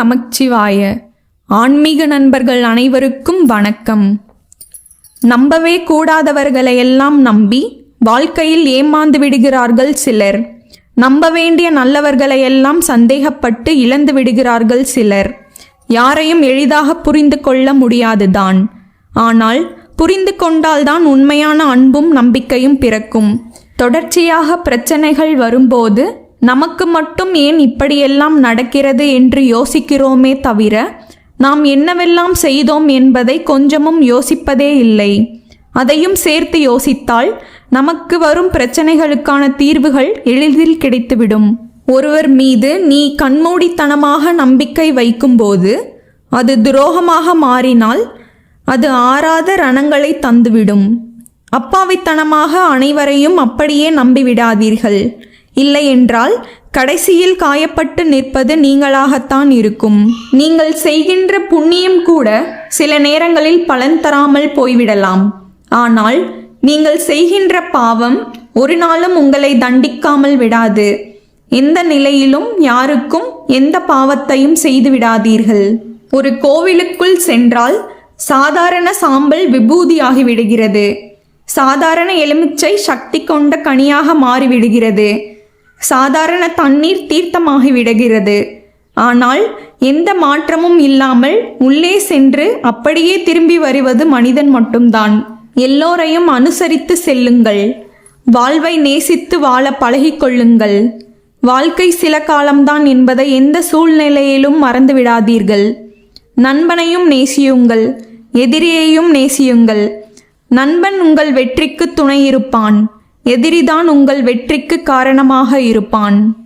நமச்சிவாய. ஆன்மீக நண்பர்கள் அனைவருக்கும் வணக்கம். நம்பவே கூடாதவர்களை எல்லாம் நம்பி வாழ்க்கையில் ஏமாந்து விடுகிறார்கள் சிலர். நம்ப வேண்டிய நல்லவர்களையெல்லாம் சந்தேகப்பட்டு இழந்து விடுகிறார்கள் சிலர். யாரையும் எளிதாக புரிந்து கொள்ள முடியாதுதான். ஆனால் புரிந்து கொண்டால்தான் உண்மையான அன்பும் நம்பிக்கையும் பிறக்கும். தொடர்ச்சியாக பிரச்சனைகள் வரும்போது நமக்கு மட்டும் ஏன் இப்படியெல்லாம் நடக்கிறது என்று யோசிக்கிறோமே தவிர நாம் என்னவெல்லாம் செய்தோம் என்பதை கொஞ்சமும் யோசிப்பதே இல்லை. அதையும் சேர்த்து யோசித்தால் நமக்கு வரும் பிரச்சனைகளுக்கான தீர்வுகள் எளிதில் கிடைத்துவிடும். ஒருவர் மீது நீ கண்மூடித்தனமாக நம்பிக்கை வைக்கும்போது அது துரோகமாக மாறினால் அது ஆறாத ரணங்களை தந்துவிடும். அப்பாவித்தனமாக அனைவரையும் அப்படியே நம்பிவிடாதீர்கள். இல்லையென்றால் கடைசியில் காயப்பட்டு நிற்பது நீங்களாகத்தான் இருக்கும். நீங்கள் செய்கின்ற புண்ணியம் கூட சில நேரங்களில் பலன் தராமல் போய்விடலாம். ஆனால் நீங்கள் செய்கின்ற பாவம் ஒரு நாளும் உங்களை தண்டிக்காமல் விடாது. எந்த நிலையிலும் யாருக்கும் எந்த பாவத்தையும் செய்து விடாதீர்கள். ஒரு கோவிலுக்குள் சென்றால் சாதாரண சாம்பல் விபூதியாகி விடுகிறது. சாதாரண எலுமிச்சை சக்தி கொண்ட கனியாக மாறிவிடுகிறது. சாதாரண தண்ணீர் தீர்த்தமாகி விடுகிறது. ஆனால் எந்த மாற்றமும் இல்லாமல் உள்ளே சென்று அப்படியே திரும்பி வருவது மனிதன் மட்டும்தான். எல்லோரையும் அனுசரித்து செல்லுங்கள். வாழ்வை நேசித்து வாழ பழகிக்கொள்ளுங்கள் வாழ்க்கை சில காலம்தான் என்பதை எந்த சூழ்நிலையிலும் மறந்துவிடாதீர்கள் நண்பனையும் நேசியுங்கள். எதிரியையும் நேசியுங்கள். நண்பன் உங்கள் வெற்றிக்கு துணை இருப்பான். எதிரிதான் உங்கள் வெற்றிக்கு காரணமாக இருப்பான்.